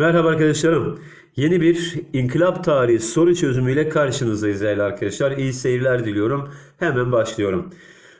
Merhaba arkadaşlarım. Yeni bir inkılap tarihi soru çözümüyle karşınızdayız değerli arkadaşlar. İyi seyirler diliyorum. Hemen başlıyorum.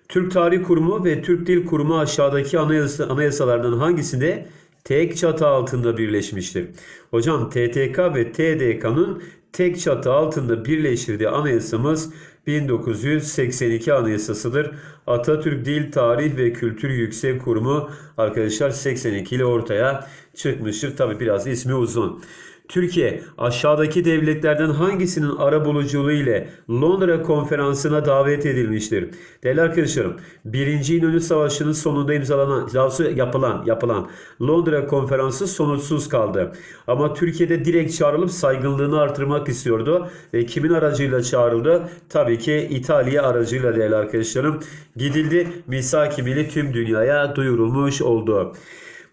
Türk Tarih Kurumu ve Türk Dil Kurumu aşağıdaki anayasa, anayasalardan hangisinde tek çatı altında birleşmiştir? Hocam TTK ve TDK'nın tek çatı altında birleştirdiği anayasamız 1982 Anayasasıdır. Atatürk Dil, Tarih ve Kültür Yüksek Kurumu arkadaşlar 82 ile ortaya çıkmıştır. Tabi biraz ismi uzun. Türkiye aşağıdaki devletlerden hangisinin ara buluculuğu ile Londra konferansına davet edilmiştir? Değerli arkadaşlarım, 1. İnönü Savaşı'nın sonunda imzalanan, yapılan, yapılan Londra konferansı sonuçsuz kaldı. Ama Türkiye'de direkt çağrılıp saygınlığını artırmak istiyordu. Ve kimin aracıyla çağrıldı? Tabii ki İtalya aracıyla değerli arkadaşlarım. Gidildi, misak tüm dünyaya duyurulmuş oldu.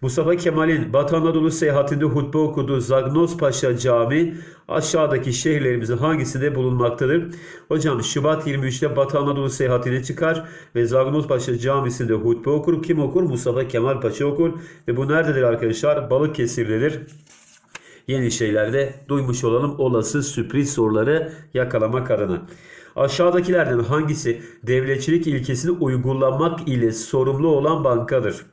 Mustafa Kemal'in Batı Anadolu seyahatinde hutbe okuduğu Zagnos Paşa Camii aşağıdaki şehirlerimizin hangisinde bulunmaktadır? Hocam Şubat 23'te Batı Anadolu seyahatine çıkar ve Zagnos Paşa Camisi'nde hutbe okur. Kim okur? Mustafa Kemal Paşa okur. Ve bu nerededir arkadaşlar? Balıkesir'dedir yeni şeylerde duymuş olalım olası sürpriz soruları yakalamak adına. Aşağıdakilerden hangisi devletçilik ilkesini uygulamak ile sorumlu olan bankadır?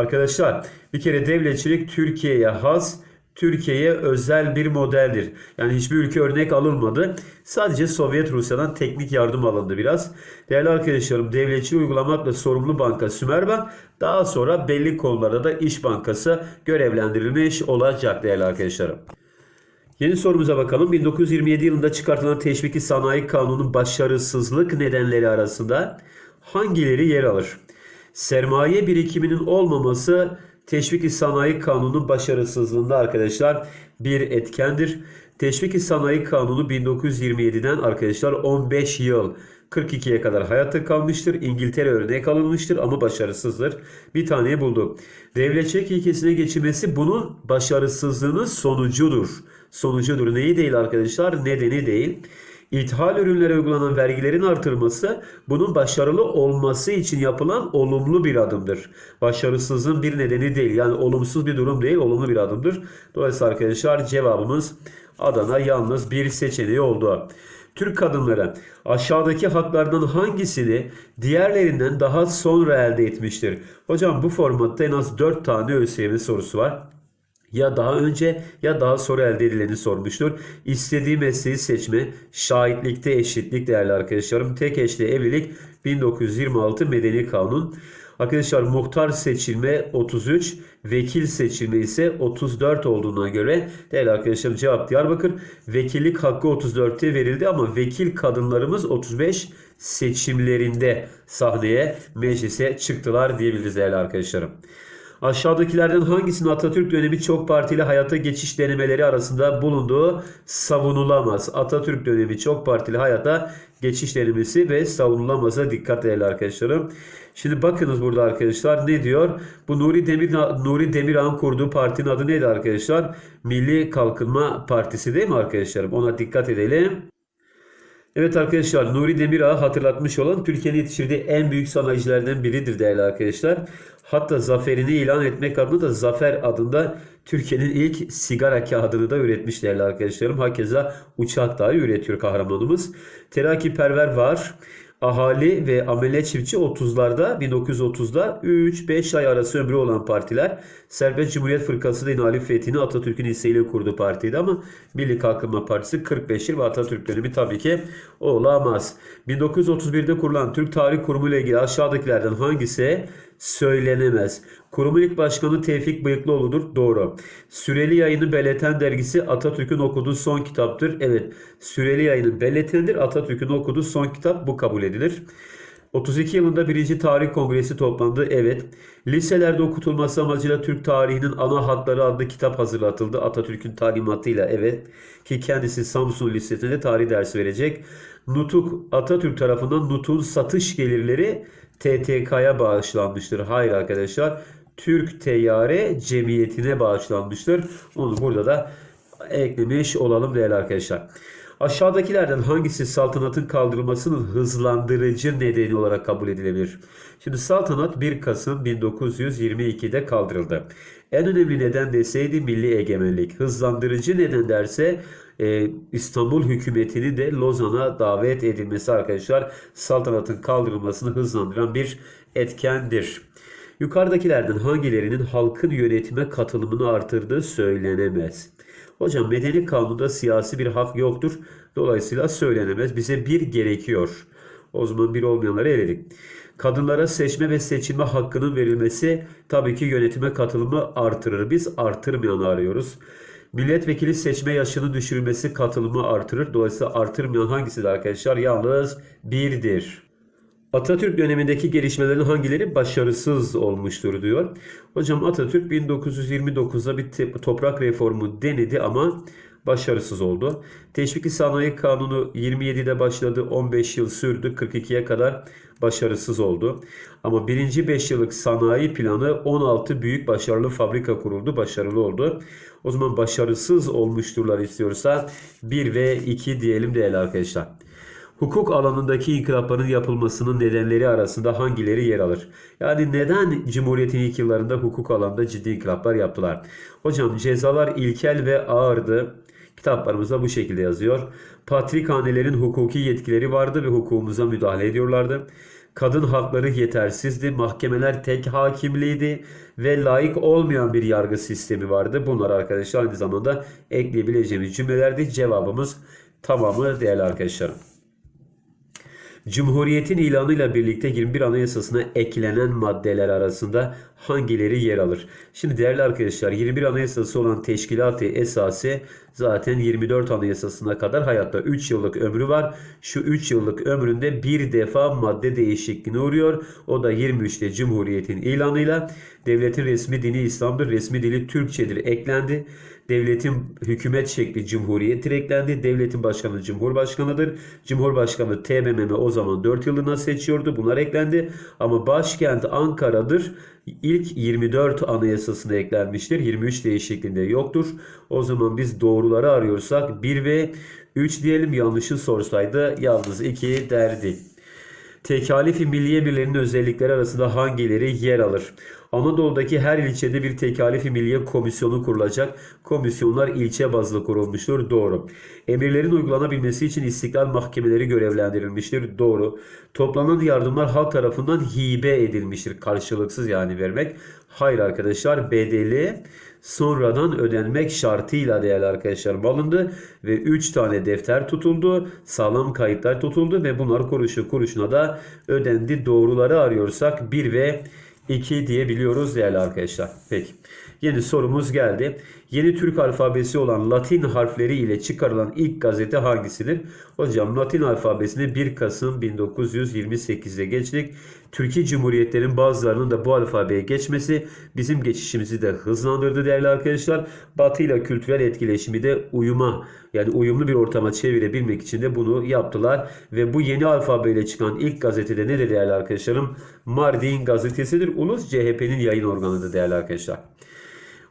Arkadaşlar bir kere devletçilik Türkiye'ye has, Türkiye'ye özel bir modeldir. Yani hiçbir ülke örnek alınmadı. Sadece Sovyet Rusya'dan teknik yardım alındı biraz. Değerli arkadaşlarım devletçiliği uygulamakla sorumlu banka Sümerbank daha sonra belli konularda da İş Bankası görevlendirilmiş olacak değerli arkadaşlarım. Yeni sorumuza bakalım. 1927 yılında çıkartılan Teşviki Sanayi Kanunu'nun başarısızlık nedenleri arasında hangileri yer alır? Sermaye birikiminin olmaması Teşvik-i Sanayi Kanunu başarısızlığında arkadaşlar bir etkendir. Teşvik-i Sanayi Kanunu 1927'den arkadaşlar 15 yıl 42'ye kadar hayatta kalmıştır. İngiltere örnek alınmıştır ama başarısızdır. Bir taneyi buldu. Devletçilik ilkesine geçilmesi bunun başarısızlığının sonucudur. Sonucudur. Neyi değil arkadaşlar? Nedeni değil. İthal ürünlere uygulanan vergilerin artırılması bunun başarılı olması için yapılan olumlu bir adımdır. Başarısızlığın bir nedeni değil. Yani olumsuz bir durum değil, olumlu bir adımdır. Dolayısıyla arkadaşlar cevabımız Adana yalnız bir seçeneği oldu. Türk kadınları aşağıdaki haklardan hangisini diğerlerinden daha sonra elde etmiştir? Hocam bu formatta en az 4 tane ÖSYM sorusu var ya daha önce ya daha sonra elde edileni sormuştur. İstediği mesleği seçme, şahitlikte eşitlik değerli arkadaşlarım. Tek eşli evlilik 1926 Medeni Kanun. Arkadaşlar muhtar seçilme 33, vekil seçilme ise 34 olduğuna göre değerli arkadaşlarım cevap Diyarbakır. Vekillik hakkı 34'te verildi ama vekil kadınlarımız 35 seçimlerinde sahneye, meclise çıktılar diyebiliriz değerli arkadaşlarım. Aşağıdakilerden hangisinin Atatürk dönemi çok partili hayata geçiş denemeleri arasında bulunduğu savunulamaz. Atatürk dönemi çok partili hayata geçiş denemesi ve savunulamaza dikkat değerli arkadaşlarım. Şimdi bakınız burada arkadaşlar ne diyor? Bu Nuri Demir Nuri Demirhan kurduğu partinin adı neydi arkadaşlar? Milli Kalkınma Partisi değil mi arkadaşlarım? Ona dikkat edelim. Evet arkadaşlar Nuri Demirağ hatırlatmış olan Türkiye'nin yetiştirdiği en büyük sanayicilerden biridir değerli arkadaşlar. Hatta zaferini ilan etmek adına da Zafer adında Türkiye'nin ilk sigara kağıdını da üretmiş değerli arkadaşlarım. Hakeza uçak dahi üretiyor kahramanımız. Teraki Perver var. Ahali ve amele çiftçi 30'larda 1930'da 3-5 ay arası ömrü olan partiler Serbest Cumhuriyet Fırkası da İnali Fethi'ni Atatürk'ün isteğiyle kurdu partiydi ama Milli Kalkınma Partisi 45 yıl ve Atatürk dönemi tabii ki olamaz. 1931'de kurulan Türk Tarih Kurumu ile ilgili aşağıdakilerden hangisi söylenemez. Kurumun ilk başkanı Tevfik Bıyıklıoğlu'dur. Doğru. Süreli yayını belirten dergisi Atatürk'ün okuduğu son kitaptır. Evet. Süreli yayını belirtendir. Atatürk'ün okuduğu son kitap bu kabul edilir. 32 yılında 1. Tarih Kongresi toplandı. Evet. Liselerde okutulması amacıyla Türk tarihinin ana hatları adlı kitap hazırlatıldı. Atatürk'ün talimatıyla evet. Ki kendisi Samsun Lisesi'nde tarih dersi verecek. Nutuk Atatürk tarafından Nutuk'un satış gelirleri TTK'ya bağışlanmıştır. Hayır arkadaşlar. Türk Teyyare Cemiyeti'ne bağışlanmıştır. Onu burada da eklemiş olalım değerli arkadaşlar. Aşağıdakilerden hangisi saltanatın kaldırılmasının hızlandırıcı nedeni olarak kabul edilebilir? Şimdi saltanat 1 Kasım 1922'de kaldırıldı. En önemli neden deseydi milli egemenlik. Hızlandırıcı neden derse e, İstanbul hükümetini de Lozan'a davet edilmesi arkadaşlar saltanatın kaldırılmasını hızlandıran bir etkendir. Yukarıdakilerden hangilerinin halkın yönetime katılımını artırdığı söylenemez. Hocam medeni kanunda siyasi bir hak yoktur. Dolayısıyla söylenemez. Bize bir gerekiyor. O zaman bir olmayanları eledik. Kadınlara seçme ve seçilme hakkının verilmesi tabii ki yönetime katılımı artırır. Biz artırmayanı arıyoruz. Milletvekili seçme yaşını düşürülmesi katılımı artırır. Dolayısıyla artırmayan hangisidir arkadaşlar? Yalnız birdir. Atatürk dönemindeki gelişmelerin hangileri başarısız olmuştur diyor. Hocam Atatürk 1929'da bir toprak reformu denedi ama başarısız oldu. Teşviki Sanayi Kanunu 27'de başladı, 15 yıl sürdü, 42'ye kadar başarısız oldu. Ama birinci 5 yıllık sanayi planı 16 büyük başarılı fabrika kuruldu, başarılı oldu. O zaman başarısız olmuşturlar istiyorsa 1 ve 2 diyelim değerli arkadaşlar. Hukuk alanındaki inkılapların yapılmasının nedenleri arasında hangileri yer alır? Yani neden Cumhuriyet'in ilk yıllarında hukuk alanında ciddi inkılaplar yaptılar? Hocam cezalar ilkel ve ağırdı. Kitaplarımızda bu şekilde yazıyor. Patrikhanelerin hukuki yetkileri vardı ve hukukumuza müdahale ediyorlardı. Kadın hakları yetersizdi, mahkemeler tek hakimliydi ve layık olmayan bir yargı sistemi vardı. Bunlar arkadaşlar aynı zamanda ekleyebileceğimiz cümlelerdi. Cevabımız tamamı değerli arkadaşlarım. Cumhuriyetin ilanıyla birlikte 21 Anayasasına eklenen maddeler arasında hangileri yer alır? Şimdi değerli arkadaşlar 21 Anayasası olan Teşkilat-ı Esası zaten 24 Anayasasına kadar hayatta 3 yıllık ömrü var. Şu 3 yıllık ömründe bir defa madde değişikliğine uğruyor. O da 23'te Cumhuriyetin ilanıyla devletin resmi dini İslam'dır. Resmi dili Türkçedir eklendi. Devletin hükümet şekli cumhuriyettir eklendi. Devletin başkanı cumhurbaşkanıdır. Cumhurbaşkanı TBMM o zaman 4 yıllığına seçiyordu. Bunlar eklendi. Ama başkent Ankara'dır. İlk 24 anayasasına eklenmiştir. 23 değişikliğinde yoktur. O zaman biz doğruları arıyorsak 1 ve 3 diyelim yanlışı sorsaydı yalnız 2 derdi. Tekalifi milli emirlerinin özellikleri arasında hangileri yer alır? Anadolu'daki her ilçede bir tekalifi milliye komisyonu kurulacak. Komisyonlar ilçe bazlı kurulmuştur. Doğru. Emirlerin uygulanabilmesi için istiklal mahkemeleri görevlendirilmiştir. Doğru. Toplanan yardımlar halk tarafından hibe edilmiştir. Karşılıksız yani vermek. Hayır arkadaşlar bedeli sonradan ödenmek şartıyla değerli arkadaşlarım alındı ve 3 tane defter tutuldu. Sağlam kayıtlar tutuldu ve bunlar kuruşu kuruşuna da ödendi. Doğruları arıyorsak 1 ve 2 diyebiliyoruz değerli arkadaşlar. Peki. Yeni sorumuz geldi. Yeni Türk alfabesi olan Latin harfleri ile çıkarılan ilk gazete hangisidir? Hocam Latin alfabesini 1 Kasım 1928'de geçtik. Türkiye Cumhuriyetlerin bazılarının da bu alfabeye geçmesi bizim geçişimizi de hızlandırdı değerli arkadaşlar. Batı ile kültürel etkileşimi de uyuma yani uyumlu bir ortama çevirebilmek için de bunu yaptılar. Ve bu yeni alfabeyle çıkan ilk gazetede nedir değerli arkadaşlarım? Mardin gazetesidir. Ulus CHP'nin yayın organıdır değerli arkadaşlar.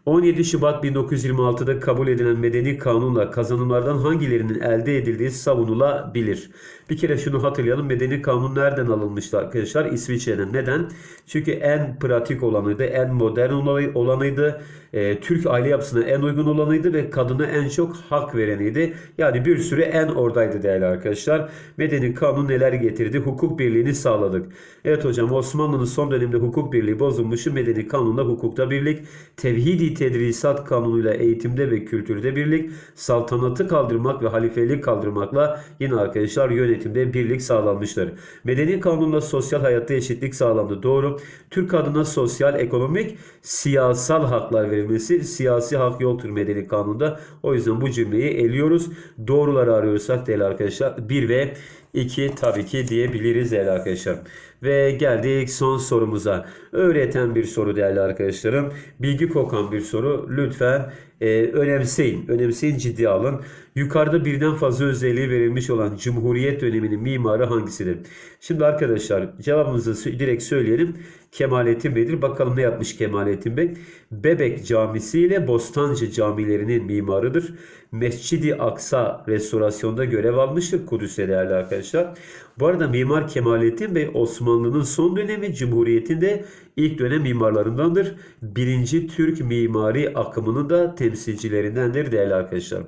17 Şubat 1926'da kabul edilen medeni kanunla kazanımlardan hangilerinin elde edildiği savunulabilir. Bir kere şunu hatırlayalım. Medeni kanun nereden alınmıştı arkadaşlar? İsviçre'den. Neden? Çünkü en pratik olanıydı, en modern olanıydı. E, Türk aile yapısına en uygun olanıydı ve kadına en çok hak vereniydi. Yani bir sürü en oradaydı değerli arkadaşlar. Medeni kanun neler getirdi? Hukuk birliğini sağladık. Evet hocam Osmanlı'nın son dönemde hukuk birliği bozulmuşu medeni kanunla hukukta birlik, tevhidi tedrisat kanunuyla eğitimde ve kültürde birlik, saltanatı kaldırmak ve halifeliği kaldırmakla yine arkadaşlar yönetimde birlik sağlanmıştır. Medeni kanunla sosyal hayatta eşitlik sağlandı. Doğru. Türk adına sosyal, ekonomik, siyasal haklar verilmesi siyasi hak yoktur medeni kanunda. O yüzden bu cümleyi eliyoruz. Doğruları arıyorsak değerli arkadaşlar 1 ve 2 tabii ki diyebiliriz değerli arkadaşlar. Ve geldik son sorumuza. Öğreten bir soru değerli arkadaşlarım. Bilgi kokan bir soru. Lütfen e, önemseyin. Önemseyin ciddiye alın. Yukarıda birden fazla özelliği verilmiş olan Cumhuriyet döneminin mimarı hangisidir? Şimdi arkadaşlar cevabımızı direkt söyleyelim. Kemalettin Bey'dir. Bakalım ne yapmış Kemalettin Bey? Bebek Camisi ile Bostancı camilerinin mimarıdır. Mescidi Aksa restorasyonda görev almıştır Kudüs'te değerli arkadaşlar. Bu arada Mimar Kemalettin Bey Osmanlı'nın son dönemi Cumhuriyet'in de ilk dönem mimarlarındandır. Birinci Türk mimari akımının da temsilcilerindendir değerli arkadaşlar.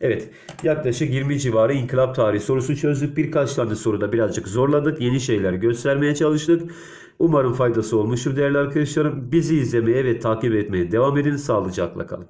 Evet yaklaşık 20 civarı inkılap tarihi sorusu çözdük. Birkaç tane soruda birazcık zorladık. Yeni şeyler göstermeye çalıştık. Umarım faydası olmuştur değerli arkadaşlarım. Bizi izlemeye ve takip etmeye devam edin. Sağlıcakla kalın.